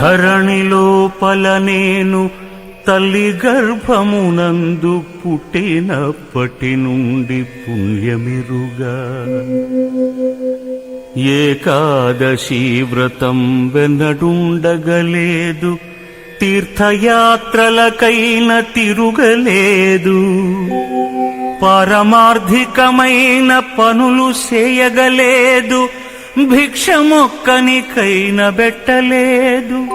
ధరణి లోపల నేను తల్లి గర్భమునందు పుట్టినప్పటి నుండి పుణ్యమిరుగా. ఏకాదశి వ్రతం వెనడుండగలేదు తీర్థయాత్రలకైన తిరుగలేదు. పారమార్థికమైన పనులు చేయగలేదు భిక్షమొక్కనికైన బెట్టలేదు.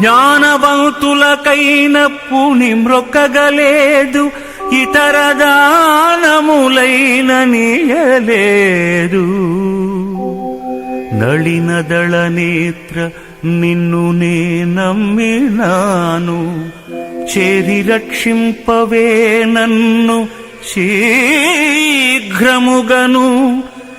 జ్ఞానవంతులకైన పూని మ్రొక్కగలేదు ఇతర దానములైన నీయలేదు. నళినదళ నేత్ర నిన్ను నే నమ్మినాను. చేరి రక్షింపవే నన్ను శీఘ్రముగను.